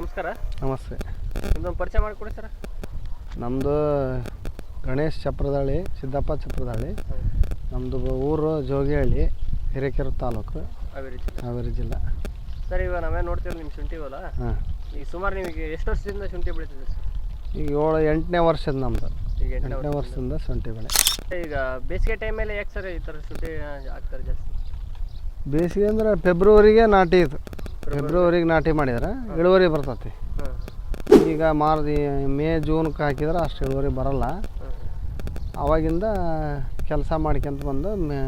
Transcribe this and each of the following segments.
ನಮಸ್ಕಾರ. ನಮಸ್ತೆ. ನಿಮ್ದೊಂದು ಪರಿಚಯ ಮಾಡಿಕೊಡಿ ಸರ್. ನಮ್ಮದು ಗಣೇಶ್ ಚಪ್ರದಾಳಿ ಸಿದ್ದಪ್ಪ ಚಪ್ರದಾಳಿ ನಮ್ಮದು ಊರು ಜೋಗಿಹಳ್ಳಿ ಹಿರೇಕೆರೆ ತಾಲೂಕು ಹಾವೇರಿ ಜಿಲ್ಲೆ. ಹಾವೇರಿ ಜಿಲ್ಲೆ. ಸರ್ ಇವಾಗ ನಾವೇ ನೋಡ್ತೀವಿ ನಿಮ್ಮ ಶುಂಠಿ ಹೊಲ? ಹಾಂ. ಈಗ ಸುಮಾರು ನಿಮಗೆ ಎಷ್ಟು ವರ್ಷದಿಂದ ಶುಂಠಿ ಬೆಳೀತಿದೆ ಸರ್? ಈಗ ಏಳು ಎಂಟನೇ ವರ್ಷದ ನಮ್ಮದು ಈಗ ಎಂಟನೇ ಎಂಟನೇ ವರ್ಷದಿಂದ. ಶುಂಠಿ ಬೆಳೆ. ಈಗ ಬೇಸಿಗೆ ಟೈಮಲ್ಲಿ ಯಾಕೆ ಸರ್ ಈ ಥರ ಶುಂಠಿ ಹಾಕ್ತಾರೆ ಜಾಸ್ತಿ? ಬೇಸಿಗೆ ಅಂದರೆ ಫೆಬ್ರವರಿಗೆ ನಾಟಿ ಇದು. ಫೆಬ್ರವರಿಗೆ ನಾಟಿ ಮಾಡಿದ್ರೆ. ಇಳುವರಿ ಬರ್ತತಿ. ಈಗ ಮಾರ್ದಿ ಮೇ ಜೂನ್ಗೆ ಹಾಕಿದ್ರೆ ಅಷ್ಟು ಇಳುವರಿ ಬರಲ್ಲ. ಅವಾಗಿಂದ ಆವಾಗಿಂದ ಕೆಲಸ ಮಾಡ್ಕೊಂತ ಬಂದು ಮೇ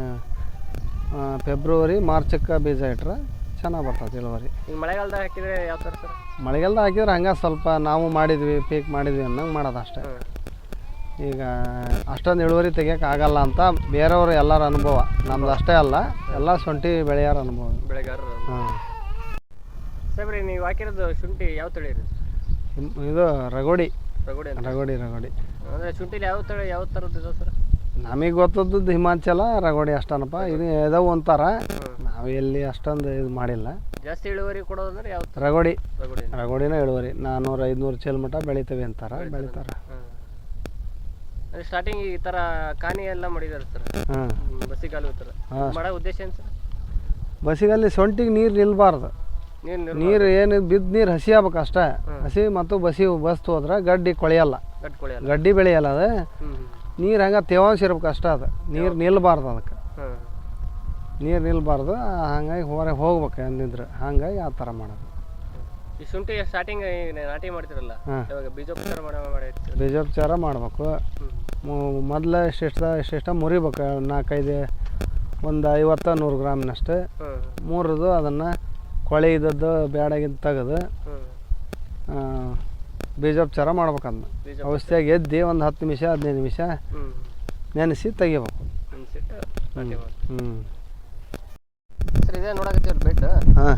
ಫೆಬ್ರವರಿ ಮಾರ್ಚಕ್ಕೆ ಬೀಜ ಇಟ್ರೆ ಚೆನ್ನಾಗಿ ಬರ್ತೈತಿ ಇಳುವರಿ. ಈಗ ಮಳೆಗಾಲದಾಗ ಹಾಕಿದರೆ ಯಾವ ಥರ ಸರ್? ಮಳೆಗಾಲದ ಹಾಕಿದ್ರೆ ಹಂಗೆ ಸ್ವಲ್ಪ ನಾವು ಮಾಡಿದ್ವಿ ಪೀಕ್ ಮಾಡಿದ್ವಿ ಅನ್ನಂಗೆ ಮಾಡೋದು ಅಷ್ಟೇ. ಈಗ ಅಷ್ಟೊಂದು ಇಳುವರಿ ಆಗಲ್ಲ ಅಂತ ಬೇರೆಯವರು ಎಲ್ಲರ ಅನುಭವ. ನಮ್ದು ಅಷ್ಟೇ ಅಲ್ಲ ಎಲ್ಲ ಸೊಂಟಿ ಬೆಳೆಯೋರ ಅನುಭವ. ಬೆಳೆಗಾರ ಹಾಂ ಸಾಹೇಬ್ರಿ ನೀವು ಹಾಕಿರೋದು ಶುಂಠಿ ಯಾವ ತಳಿ ಇದು ರಗೋಡಿ. ರಗೋಡಿ ಅಂತ. ರಗೋಡಿ ರಗೋಡಿ. ಅಂದರೆ ಶುಂಠಿಲಿ ಯಾವ ತಳಿ ಯಾವ ಥರದ್ದು ಇದೆ ಸರ್? ನಮಗೆ ಗೊತ್ತದ್ದು ಹಿಮಾಚಲ ರಗೋಡಿ ಅಷ್ಟನಪ್ಪ. ಇದು ಇದಾವೆ ಒಂಥರ. ನಾವು ಎಲ್ಲಿ ಅಷ್ಟೊಂದು ಇದು ಮಾಡಿಲ್ಲ. ಜಾಸ್ತಿ ಇಳುವರಿ ಕೊಡೋದಂದ್ರೆ ಯಾವ ರಗೋಡಿ. ರಗೋಡಿ. ರಗೋಡಿನ ಇಳುವರಿ. ನಾನ್ನೂರು ಐದುನೂರು ಚೀಲ ಮಟ್ಟ ಬೆಳಿತೇವೆ ಅಂತಾರೆ ಬೆಳಿತಾರೆ. ಸ್ಟಾರ್ಟಿಂಗ್ ಈ ಥರ ಕಾನಿ ಎಲ್ಲ ಮಾಡಿದಾರೆ ಸರ್. ಹಾಂ. ಬಸ್ಸಿಗಾಲು ಥರ ಮಾಡೋ ಉದ್ದೇಶ ಏನು ಸರ್? ಬಸ್ಸಿಗಲ್ಲಿ ಸೊಂಟಿಗೆ ನೀರು ನಿಲ್ಬಾರ್ದು. ನೀರು ಏನು ಬಿದ್ದು ನೀರು ಹಸಿ ಆಗ್ಬೇಕು ಅಷ್ಟೇ. ಹಸಿ ಮತ್ತು ಬಸಿ ಬಸ್ತು ಹೋದ್ರೆ ಗಡ್ಡಿ ಕೊಳೆಯಲ್ಲ. ಗಡ್ಡಿ ಬೆಳೆಯಲ್ಲ ಅದು. ನೀರು ಹಂಗೆ ತೇವಾಂಶ ಇರ್ಬೇಕು ಅಷ್ಟೇ ಅದು. ನೀರು ನಿಲ್ಬಾರ್ದು ಅದಕ್ಕೆ. ನೀರು ನಿಲ್ಬಾರ್ದು ಹಂಗಾಗಿ ಹೊರಗೆ ಹೋಗ್ಬೇಕು ಅಂದಿದ್ರೆ. ಹಂಗಾಗಿ ಆ ಥರ ಮಾಡೋದು. ಈ ಶುಂಠಿ ಸ್ಟಾರ್ಟಿಂಗ್ ನಾಟಿ ಮಾಡ್ತಿರಲ್ಲ ಇವಾಗ ಬೀಜೋಪಚಾರ ಬೀಜೋಪಚಾರ ಮಾಡಬೇಕು. ಮೊದಲ ಎಷ್ಟೆಷ್ಟು ಎಷ್ಟೆಷ್ಟು ಮುರಿಬೇಕು ನಾಲ್ಕೈದು ಒಂದು ಐವತ್ತ ನೂರು ಗ್ರಾಮ್ನಷ್ಟು. ಮೂರದು ಅದನ್ನು ಕೊಳೆ ಇದ್ದದ್ದು ಬೇಡಾಗಿಂದ ತೆಗೆದು ಬೀಜೋಪಚಾರ ಮಾಡ್ಬೇಕಂದ ಔಷಧಿಯಾಗಿ ಎದ್ದು ಒಂದು ಹತ್ತು ನಿಮಿಷ ಹದಿನೈದು ನಿಮಿಷ ನೆನೆಸಿ ತೆಗಿಬೇಕು. ಹ್ಞೂ ಸರ್ ಇದೇ ನೋಡಕತ್ತೀವಿ ಬೆಡ್. ಹಾಂ.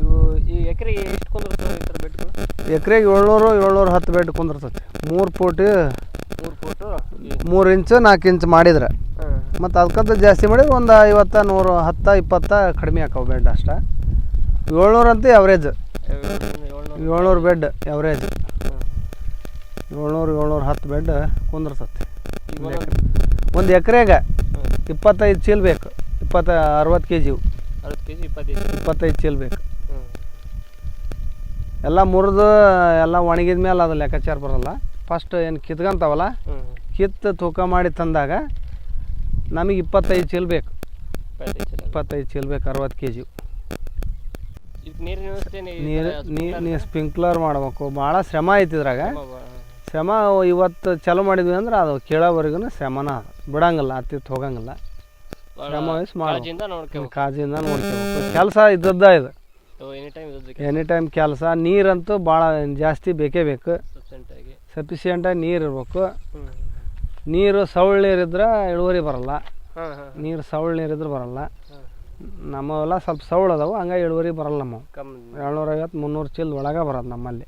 ಇವು ಈ ಎಕರೆಗೆ ಎಷ್ಟು ಕೊಂದಿರ್ತವೆ ಈ ಥರ ಬೆಡ್ಗಳು ಎಕರೆಗೆ ಏಳ್ನೂರು ಏಳ್ನೂರು ಹತ್ತು ಬೆಡ್ ಕುಂದಿರ್ತೈತಿ ಮೂರು ಫೂಟ್ ಮೂರು ಇಂಚ್ ಮೂರು ಇಂಚು ನಾಲ್ಕು ಇಂಚು ಮಾಡಿದ್ರೆ. ಮತ್ತು ಅದಕ್ಕಂತ ಜಾಸ್ತಿ ಮಾಡಿದ್ರೆ ಒಂದು ಐವತ್ತು ನೂರು ಹತ್ತು ಇಪ್ಪತ್ತು ಕಡಿಮೆ ಹಾಕವು ಬೆಡ್ ಅಷ್ಟೇ. ಏಳ್ನೂರು ಅಂತ ಎವ್ರೇಜ್ ಏಳ್ನೂರು. ಬೆಡ್ ಎವ್ರೇಜ್ ಏಳ್ನೂರು ಏಳ್ನೂರು ಹತ್ತು ಬೆಡ್ ಕುಂದಿರ್ತೈತಿ ಒಂದು ಎಕರೆಗೆ ಇಪ್ಪತ್ತೈದು ಚೀಲ ಬೇಕು. ಇಪ್ಪತ್ತ ಅರವತ್ತು ಕೆ ಜಿವು ಅರವತ್ತು ಕೆ ಜಿ ಇಪ್ಪತ್ತೈದು ಇಪ್ಪತ್ತೈದು ಚೀಲ ಬೇಕು. ಎಲ್ಲ ಮುರಿದು ಎಲ್ಲ ಒಣಗಿದ ಮೇಲೆ ಅದು ಲೆಕ್ಕಾಚಾರ ಬರಲ್ಲ. ಫಸ್ಟ್ ಏನು ಕಿತ್ಕೊಂತಾವಲ್ಲ? ಕಿತ್ತು ತೂಕ ಮಾಡಿ ತಂದಾಗ ನಮಗೆ ಇಪ್ಪತ್ತೈದು ಚೀಲ ಬೇಕು. ಇಪ್ಪತ್ತೈದು ಚೀಲ. ಬೇಕು ಅರವತ್ತು ಕೆ ಜಿ ನೀರು ಥರ ನೀ ನೀ ಸ್ಪ್ರಿಂಕ್ಲರ್ ಮಾಡ್ಬೇಕು. ಭಾಳ ಶ್ರಮ ಐತಿ ಇದ್ರಾಗ. ಶ್ರಮ ಇವತ್ತು ಚಾಲೂ ಮಾಡಿದ್ವಿ ಅಂದ್ರೆ ಅದು ಕೇಳೋವರೆಗೂ ಶ್ರಮನ ಅದು ಬಿಡಂಗಿಲ್ಲ ಅತ್ತಿತ್ತು ಹೋಗಂಗಿಲ್ಲ. ಶ್ರಮ ವಹಿಸಿ ಮಾಡ್ಬೇಕು. ಕಾಜಿಯಿಂದ ನೋಡ್ಕೋಬೇಕು. ಕೆಲಸ ಇದ್ದದ್ದ ಇದು. ಎನಿ ಟೈಮ್ ಕೆಲಸ. ನೀರಂತೂ ಭಾಳ ಜಾಸ್ತಿ ಬೇಕೇ ಬೇಕು. ಸಫಿಷಿಯೆಂಟಾಗಿ ನೀರು ಇರಬೇಕು. ನೀರು ಸೌಳ್ ನೀರಿದ್ರೆ ಇಳುವರಿ ಬರಲ್ಲ. ನೀರು ಸೌಳ್ ನೀರಿದ್ರೆ ಬರಲ್ಲ. ನಮ್ಮವೆಲ್ಲ ಸ್ವಲ್ಪ ಸೌಳ್ ಅದಾವು ಹಂಗಾಗಿ ಇಳುವರಿ ಬರಲ್ಲ ನಮ್ಮ. ಕಮ್ಮಿ. ಏಳ್ನೂರೈವತ್ತು ಮುನ್ನೂರು ಚೀಲ್ ಒಳಗೆ ಬರೋದು ನಮ್ಮಲ್ಲಿ.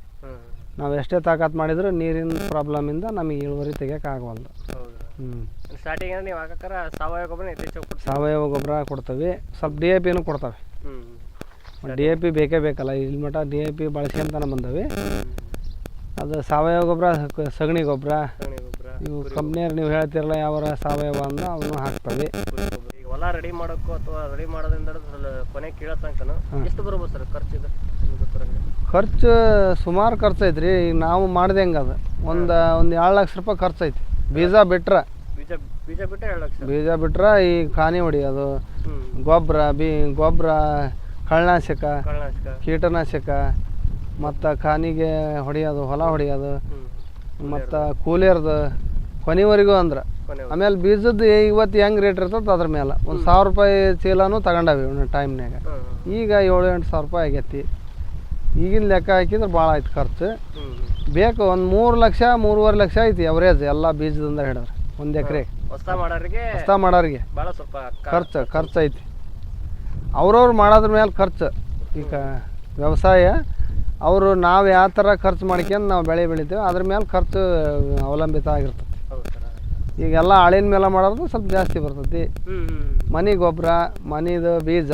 ನಾವು ಎಷ್ಟೇ ತಾಕತ್ತು ಮಾಡಿದ್ರು ನೀರಿನ ಪ್ರಾಬ್ಲಮಿಂದ ನಮಗೆ ಇಳುವರಿ ತೆಗಿಯೋಕ್ಕಾಗವಲ್ದು ಹೌದು? ಹ್ಞೂ ಸ್ಟಾರ್ಟಿಂಗ್ ನೀವು ಹಾಕಕ್ಕಾರ ಸಾವಯವ ಗೊಬ್ಬರ ಹೆಚ್ಚು ಕೊಡ್ತೀವಿ ಸಾವಯವ ಗೊಬ್ಬರ ಕೊಡ್ತೀವಿ. ಸ್ವಲ್ಪ ಡಿ ಎ ಪಿನೂ ಕೊಡ್ತವೆ. ಹ್ಞೂ ಡಿ ಎ ಪಿ ಬೇಕೇ ಬೇಕಲ್ಲ ಇಲ್ಲಿ ಮಟ್ಟ ಡಿ ಎ ಪಿ ಬಳಸ್ಕೊಂತಾನೆ ಬಂದವಿ. ಅದು ಸಾವಯವ ಗೊಬ್ಬರ ಸಗಣಿ ಗೊಬ್ಬರ. ಸಗಣಿ ಗೊಬ್ಬರ ಇವು ಕಂಪ್ನಿಯವ್ರು ನೀವು ಹೇಳ್ತಿರಲ್ಲ ಯಾವ ಸಾವಯವ ಅಂದ್ರೆ ಅವನು ಹಾಕ್ತವೆ. ಹೊಲ ರೆಡಿ ಮಾಡೋಕ್ಕೂ ಅಥವಾ ರೆಡಿ ಮಾಡೋದ್ರಿಂದ ಕೊನೆ ಕೀಳೋ ತನಕನು ಎಷ್ಟು ಬರ್ಬೋದು ಸರ್ ಖರ್ಚು ಇದು? ನಿಮ್ಗೆ ಗೊತ್ತಿರಂಗೆ ಖರ್ಚು ಸುಮಾರು ಖರ್ಚು ಐತ್ರಿ ಈಗ ನಾವು ಮಾಡ್ದೆ ಹೆಂಗೆ ಅದು? ಒಂದು ಒಂದು ಏಳು ಲಕ್ಷ ರೂಪಾಯಿ ಖರ್ಚು ಐತಿ ಬೀಜ ಬಿಟ್ರೆ. ಬೀಜ ಬೀಜ ಬಿಟ್ಟರೆ ಎರಡು ಲಕ್ಷ? ಬೀಜ ಬಿಟ್ರೆ ಈ ಖಾನಿ ಹೊಡಿಯೋದು. ಹ್ಞೂ ಗೊಬ್ಬರ ಬಿ ಗೊಬ್ಬರ ಕಳ್ಳನಾಶಕ ಕಳ್ಳನಾಶಕ ಕೀಟನಾಶಕ ಮತ್ತು ಖಾನಿಗೆ ಹೊಡಿಯೋದು ಹೊಲ ಹೊಡಿಯೋದು ಹ್ಞೂ ಮತ್ತು ಕೂಲಿಯರ್ದು ಕೊನೆವರೆಗೂ ಅಂದ್ರೆ. ಆಮೇಲೆ ಬೀಜದ ಇವತ್ತು ಹೆಂಗೆ ರೇಟ್ ಇರ್ತದೆ ಅದ್ರ ಮೇಲೆ. ಒಂದು ಸಾವಿರ ರೂಪಾಯಿ ಚೀಲನೂ ತಗೊಂಡಾವಿ ಒಂದು ಟೈಮ್ನಾಗ ಈಗ ಏಳು ಎಂಟು ಸಾವಿರ ರೂಪಾಯಿ ಆಗೈತಿ. ಈಗಿನ ಲೆಕ್ಕ ಹಾಕಿದ್ರೆ ಭಾಳ ಆಯ್ತು ಖರ್ಚು. ಬೇಕು ಒಂದು ಮೂರು ಲಕ್ಷ ಮೂರುವರೆ ಲಕ್ಷ ಐತಿ ಅವರೇಜ್ ಎಲ್ಲ ಬೀಜದಿಂದ ಹಿಡಿದ್ರೆ. ಒಂದು ಎಕರೆ. ಹೊಸ ಮಾಡೋರಿಗೆ ಖರ್ಚು ಖರ್ಚು ಐತಿ. ಅವ್ರವ್ರು ಮಾಡೋದ್ರ ಮೇಲೆ ಖರ್ಚು. ಈಗ ವ್ಯವಸಾಯ ಅವರು ನಾವು ಯಾವ ಥರ ಖರ್ಚು ಮಾಡ್ಕೊಂಡು ನಾವು ಬೆಳೆ ಬೆಳಿತೀವಿ ಅದ್ರ ಮೇಲೆ ಖರ್ಚು ಅವಲಂಬಿತ ಆಗಿರ್ತದೆ. ಈಗೆಲ್ಲ ಆಳಿನ ಮೇಲೆ ಮಾಡೋದು ಸ್ವಲ್ಪ ಜಾಸ್ತಿ ಬರ್ತೈತಿ. ಮನೆ ಗೊಬ್ಬರ ಮನೆದು ಬೀಜ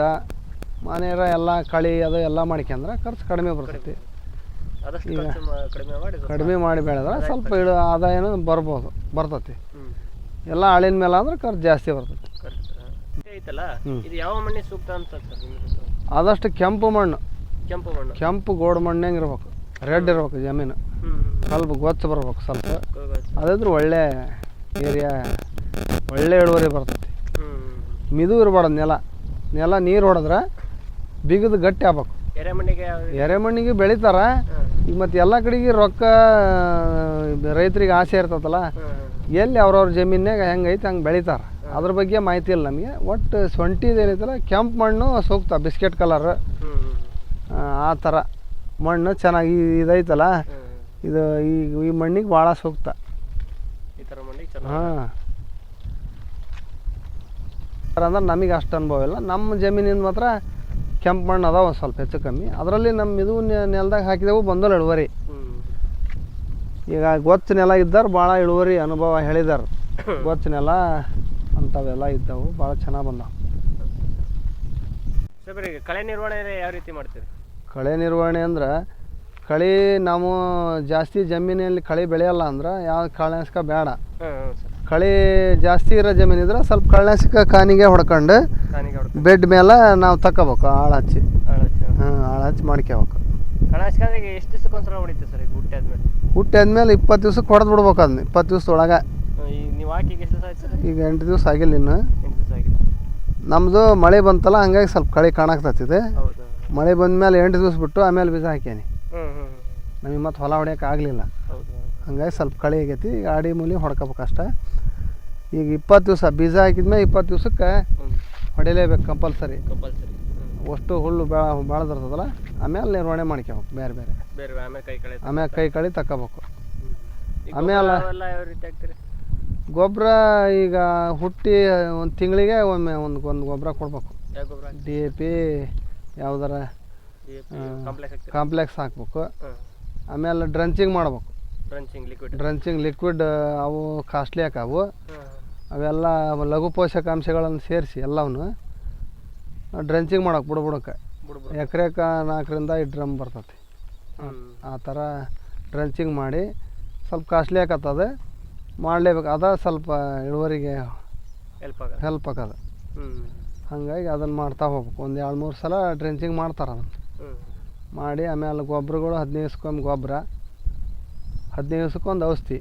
ಮನೆಯರ ಎಲ್ಲ ಕಳಿ ಅದು ಎಲ್ಲ ಮಾಡ್ಕೊಂಡ್ರೆ ಖರ್ಚು ಕಡಿಮೆ ಬರ್ತೈತಿ. ಈಗ ಕಡಿಮೆ ಮಾಡಿ ಬೆಳೆದ್ರೆ ಸ್ವಲ್ಪ ಇಳು ಆದಾಯನೂ ಬರ್ಬೋದು ಬರ್ತೈತಿ. ಎಲ್ಲ ಆಳಿನ ಮೇಲೆ ಅಂದ್ರೆ ಖರ್ಚು ಜಾಸ್ತಿ ಬರ್ತೈತಿ. ಆದಷ್ಟು ಕೆಂಪು ಮಣ್ಣು. ಕೆಂಪು ಮಣ್ಣು. ಕೆಂಪು ಗೋಡು ಮಣ್ಣಂಗೆ ಇರ್ಬೇಕು? ರೆಡ್ ಇರ್ಬೇಕು ಜಮೀನು. ಸ್ವಲ್ಪ ಗೊತ್ತು ಬರ್ಬೇಕು ಸ್ವಲ್ಪ. ಅದಿದ್ರೆ ಒಳ್ಳೆ ಏರಿಯಾ ಒಳ್ಳೆ ಇಳುವರಿ ಬರ್ತೈತಿ. ಮಿದು ಇರಬಾರ್ದು ನೆಲ. ನೆಲ ನೀರು ಹೊಡೆದ್ರೆ ಬಿಗಿದು ಗಟ್ಟಿ ಆಗ್ಬೇಕು. ಎರೆಮಣ್ಣಿಗೆ ಎರೆಮಣ್ಣಿಗೆ ಬೆಳಿತಾರ. ಈಗ ಮತ್ತೆ ಎಲ್ಲ ಕಡೆಗೆ ರೊಕ್ಕ ರೈತರಿಗೆ ಆಸೆ ಇರ್ತೈತಲ್ಲ ಹ್ಮ್. ಎಲ್ಲಿ ಅವ್ರವ್ರ ಜಮೀನಾಗ ಹೆಂಗೈತೆ ಹಂಗೆ ಬೆಳಿತಾರೆ. ಅದ್ರ ಬಗ್ಗೆ ಮಾಹಿತಿ ಇಲ್ಲ ನಮಗೆ. ಒಟ್ಟು ಸೊಂಟಿದು ಏನೈತಲ್ಲ ಕೆಂಪು ಮಣ್ಣು ಸೂಕ್ತ ಬಿಸ್ಕೆಟ್ ಕಲರ್ ಆ ಥರ ಮಣ್ಣು ಚೆನ್ನಾಗಿ ಇದೈತಲ್ಲ ಇದು ಈ ಈ ಮಣ್ಣಿಗೆ ಭಾಳ ಸೂಕ್ತ ಈ ಥರ ಮಣ್ಣಿಗೆ ಚೆನ್ನಾಗಿ ಹಾಂ. ಅಂದ್ರೆ ನಮಗೆ ಅಷ್ಟು ಅನುಭವ ಇಲ್ಲ. ನಮ್ಮ ಜಮೀನಿಂದ ಮಾತ್ರ ಕೆಂಪು ಮಣ್ಣು ಅದಾವ ಒಂದು ಸ್ವಲ್ಪ ಹೆಚ್ಚು ಕಮ್ಮಿ. ಅದರಲ್ಲಿ ನಮ್ಮ ಇದು ನೆಲದಾಗ ಹಾಕಿದೆವು ಬಂದಲ್ಲ ಇಳುವರಿ. ಈಗ ಗೊತ್ತು ನೆಲ ಇದ್ದಾರೆ ಭಾಳ ಇಳುವರಿ ಅನುಭವ ಹೇಳಿದಾರೆ. ಗೊತ್ತು ನೆಲ ಅಂಥವೆಲ್ಲ ಇದ್ದವು ಭಾಳ ಚೆನ್ನಾಗಿ ಬಂದವು. ಕಳೆ ನಿರ್ವಹಣೆ ಯಾವ ರೀತಿ ಮಾಡ್ತೀರಿ? ಕಳೆ ನಿರ್ವಹಣೆ ಅಂದ್ರೆ ಕಳೆ ನಾವು ಜಾಸ್ತಿ ಜಮೀನಲ್ಲಿ ಕಳೆ ಬೆಳೆಯಲ್ಲ ಅಂದ್ರೆ ಯಾವ ಕಳೆನಾಶಕ ಬೇಡ. ಕಳೆ ಜಾಸ್ತಿ ಇರೋ ಜಮೀನಿದ್ರೆ ಸ್ವಲ್ಪ ಕಳೆನಾಶಕ ಕಾನಿಗೆ ಹೊಡ್ಕೊಂಡು ಬೆಡ್ ಮೇಲೆ ನಾವು ತಕ್ಕೋಬೇಕು ಆಳು ಹಚ್ಚಿ. ಆಳ ಹಾಂ. ಆಳು ಹಚ್ಚಿ ಮಾಡ್ಕೋಬೇಕು ಎಷ್ಟು ದಿವಸಕ್ಕೊಂದ್ಸಲ ಹೊಡಿತೀವಿ ಸರ್ ಈಗ ಹುಟ್ಟಿ ಆದ್ಮೇಲೆ? ಹುಟ್ಟಿ ಆದ್ಮೇಲೆ ಇಪ್ಪತ್ತು ದಿವ್ಸಕ್ಕೆ ಹೊಡೆದು ಬಿಡ್ಬೇಕು ಅದನ್ನ ಇಪ್ಪತ್ತು ದಿವ್ಸದೊಳಗೆ ಈಗ ಎಂಟು ದಿವಸ ಆಗಿಲ್ಲ ಇನ್ನು. ನಮ್ಮದು ಮಳೆ ಬಂತಲ್ಲ ಹಂಗಾಗಿ ಸ್ವಲ್ಪ ಕಳೆ ಕಾಣಾಕ್ತತಿದೆ ಹೌದು. ಮಳೆ ಬಂದಮೇಲೆ ಎಂಟು ದಿವಸ ಬಿಟ್ಟು ಆಮೇಲೆ ಬೀಜ ಹಾಕ್ಯಾನಿ. ನಮಗೆ ಮತ್ತೆ ಹೊಲ ಹೊಡೆಯಕ್ಕೆ ಆಗಲಿಲ್ಲ. ಹಂಗಾಗಿ ಸ್ವಲ್ಪ ಕಳೆ ಆಗೈತಿ ಈಗ ಆಡಿ ಮೂಲಿ ಹೊಡ್ಕೋಬೇಕು ಅಷ್ಟ. ಈಗ ಇಪ್ಪತ್ತು ದಿವಸ ಬೀಜ ಹಾಕಿದ್ಮೇಲೆ ಇಪ್ಪತ್ತು ದಿವ್ಸಕ್ಕೆ ಹೊಡೆಯಲೇಬೇಕು ಹೊಡಿಲೇಬೇಕು ಕಂಪಲ್ಸರಿ. ಕಂಪಲ್ಸರಿ. ಅಷ್ಟು ಹುಲ್ಲು ಬೆಳ ಬೆಳೆದಿರ್ತದಲ್ಲ ಆಮೇಲೆ ನಿರ್ವಹಣೆ ಮಾಡ್ಕೋಬೇಕು ಬೇರೆ ಬೇರೆ. ಬೇರೆ ಆಮೇಲೆ ಕೈ ಕಳೆ ಆಮೇಲೆ ಕೈ ಕಳಿ ತಗೋಬೇಕು ಆಮೇಲೆ- ಗೊಬ್ಬರ ಈಗ ಹುಟ್ಟಿ ಒಂದು ತಿಂಗಳಿಗೆ ಒಮ್ಮೆ ಒಂದು ಒಂದು ಗೊಬ್ಬರ ಕೊಡ್ಬೇಕು. ಡಿ ಎ ಪಿ ಯಾವ್ದಾರ ಕಾಂಪ್ಲೆಕ್ಸ್ ಹಾಕ್ಬೇಕು. ಆಮೇಲೆ ಡ್ರಂಚಿಂಗ್ ಮಾಡ್ಬೇಕು. ಡ್ರಂಚಿಂಗ್ ಲಿಕ್ವಿಡ್ ಡ್ರಂಚಿಂಗ್ ಲಿಕ್ವಿಡ್ ಅವು ಕಾಸ್ಟ್ಲಿ ಹಾಕವು ಅವೆಲ್ಲ ಲಘು ಪೋಷಕಾಂಶಗಳನ್ನು ಸೇರಿಸಿ ಎಲ್ಲವನ್ನು ಡ್ರಂಚಿಂಗ್ ಮಾಡೋಕೆ ಬುಡ ಬುಡಕ್ಕೆ ಎಕರೆಕ ನಾಲ್ಕರಿಂದ ಐದು ಡ್ರಮ್ ಬರ್ತೈತಿ. ಆ ಥರ ಡ್ರಂಚಿಂಗ್ ಮಾಡಿ ಸ್ವಲ್ಪ ಕಾಸ್ಟ್ಲಿ ಆಕತ್ತದ ಮಾಡಲೇಬೇಕು. ಅದ ಸ್ವಲ್ಪ ಇಳುವರಿಗೆ ಹೆಲ್ಪ್ ಹೆಲ್ಪ್ ಆಗದ. ಹಂಗಾಗಿ ಅದನ್ನು ಮಾಡ್ತಾ ಹೋಗ್ಬೇಕು. ಒಂದು ಎರಡು ಮೂರು ಸಲ ಡ್ರೆಂಚಿಂಗ್ ಮಾಡ್ತಾರೆ ಅದನ್ನು. ಮಾಡಿ ಆಮೇಲೆ ಗೊಬ್ಬರಗಳು ಹದಿನೈದು ದಿವ್ಸಕ್ಕೊಮ್ಮೆ ಗೊಬ್ಬರ ಹದಿನೈದು ದಿವ್ಸಕ್ಕೊಂದು ಔಷಧಿ.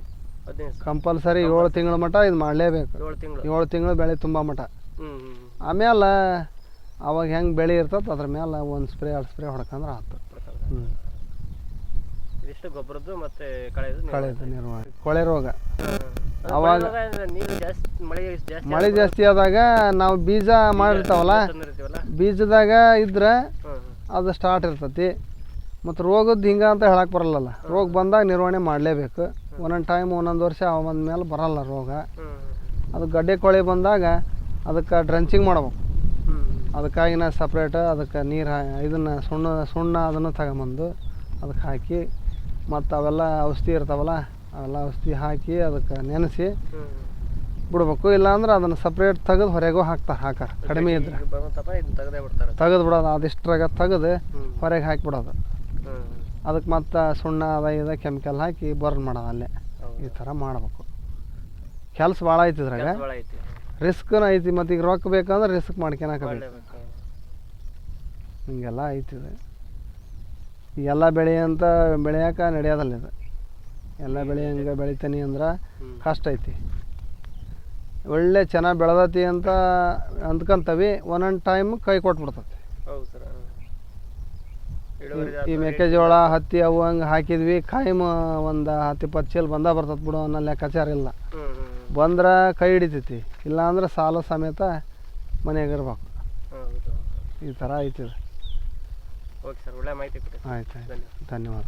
ಕಂಪಲ್ಸರಿ ಏಳು ತಿಂಗಳ ಮಟ್ಟ ಇದು ಮಾಡಲೇಬೇಕು. ಏಳು ತಿಂಗಳು. ಬೆಳೆ ತುಂಬ ಮಟ್ಟ ಆಮೇಲೆ ಅವಾಗ ಹೆಂಗೆ ಬೆಳೆ ಇರ್ತದೆ ಅದ್ರ ಮೇಲೆ ಒಂದು ಸ್ಪ್ರೇ ಎರಡು ಸ್ಪ್ರೇ ಹೊಡ್ಕಂದ್ರೆ ಆಯ್ತು. ಹ್ಞೂ ಗೊಬ್ಬರದ್ದು ಮತ್ತೆ ಕಳೆದು ನಿರ್ವಹಣೆ. ಕೊಳೆ ರೋಗ. ಅವಾಗ ಮಳೆ ಜಾಸ್ತಿ ಆದಾಗ ನಾವು ಬೀಜ ಮಾಡಿರ್ತಾವಲ್ಲ ಬೀಜದಾಗ ಇದ್ರೆ ಅದು ಸ್ಟಾರ್ಟ್ ಇರ್ತತಿ. ಮತ್ತು ರೋಗದ್ದು ಹಿಂಗೆ ಅಂತ ಹೇಳಕ್ಕೆ ಬರಲ್ಲಲ್ಲ. ರೋಗ ಬಂದಾಗ ನಿರ್ವಹಣೆ ಮಾಡಲೇಬೇಕು. ಒಂದೊಂದು ಟೈಮ್ ಒಂದೊಂದು ವರ್ಷ ಬಂದ ಮೇಲೆ ಬರಲ್ಲ ರೋಗ. ಅದು ಗಡ್ಡೆ ಕೊಳೆ ಬಂದಾಗ ಅದಕ್ಕೆ ಡ್ರೆಂಚಿಂಗ್ ಮಾಡ್ಬೇಕು. ಅದಕ್ಕಾಗಿ ನಾ ಸಪ್ರೇಟ್ ಅದಕ್ಕೆ ನೀರು ಇದನ್ನು ಸುಣ್ಣ ಸುಣ್ಣ ಅದನ್ನು ತಗೊಂಬಂದು ಅದಕ್ಕೆ ಹಾಕಿ, ಮತ್ತು ಅವೆಲ್ಲ ಔಷಧಿ ಇರ್ತಾವಲ್ಲ, ಅವೆಲ್ಲ ಔಷಧಿ ಹಾಕಿ ಅದಕ್ಕೆ ನೆನೆಸಿ ಬಿಡ್ಬೇಕು ಇಲ್ಲಾಂದ್ರೆ ಅದನ್ನು ಸಪ್ರೇಟ್ ತೆಗೆದು ಹೊರಗೂ ಹಾಕ್ತಾರೆ ಹಾಕಾರ. ಕಡಿಮೆ ಇದ್ರೆ. ತೆಗೆದೇ ಬಿಡೋದು ಅದಿಷ್ಟ್ರಾಗ ತೆಗೆದು ಹೊರಗೆ ಹಾಕಿಬಿಡೋದು ಬಿಡೋದು. ಅದಕ್ಕೆ ಮತ್ತು ಸುಣ್ಣ ಅದ ಇದು ಕೆಮಿಕಲ್ ಹಾಕಿ ಬರ್ನ್ ಮಾಡೋದು ಅಲ್ಲೇ. ಈ ಥರ ಮಾಡ್ಬೇಕು. ಕೆಲಸ ಭಾಳ ಐತಿ ಇದ್ರಾಗ. ರಿಸ್ಕ್ನ ಐತಿ ಮತ್ತು ಈಗ ರೊಕ್ಕ ಬೇಕಂದ್ರೆ ರಿಸ್ಕ್ ಮಾಡ್ಕೊಳಕಬೇಕು ಐತಿ ಹಿಂಗೆಲ್ಲ ಐತಿದೆ ಎಲ್ಲ ಬೆಳೆ ಅಂತ ಬೆಳೆಯೋಕೆ ನಡೆಯೋದಲ್ಲ ಇದು. ಎಲ್ಲ ಬೆಳೆ ಹಂಗೆ ಬೆಳಿತೀನಿ ಅಂದ್ರೆ ಕಷ್ಟ ಐತಿ. ಒಳ್ಳೆ ಚೆನ್ನಾಗಿ ಬೆಳೆದತಿ ಅಂತ ಅಂದ್ಕೊಂತವಿ ಒಂದೊಂದು ಟೈಮ್ ಕೈ ಕೊಟ್ಬಿಡ್ತತಿ. ಹೌದು ಸರ್ ಈ ಮೆಕ್ಕೆಜೋಳ ಹತ್ತಿ ಅವು ಹಂಗೆ ಹಾಕಿದ್ವಿ ಕಾಯಿಮ ಒಂದು ಹತ್ತು ಇಪ್ಪತ್ತು ಚೀಲ ಬಂದ ಬರ್ತದೆ ಬಿಡು ಅನ್ನೋ ಲೆಕ್ಕಾಚಾರ ಇಲ್ಲ. ಬಂದ್ರೆ ಕೈ ಹಿಡಿತೈತಿ ಇಲ್ಲಾಂದ್ರೆ ಸಾಲ ಸಮೇತ ಮನೆಯಾಗ ಇರ್ಬೇಕು. ಈ ಥರ ಐತಿದೆ ಓಕೆ ಸರ್ ಒಳ್ಳೆ ಮಾಹಿತಿ ಆಯ್ತು ಧನ್ಯವಾದ.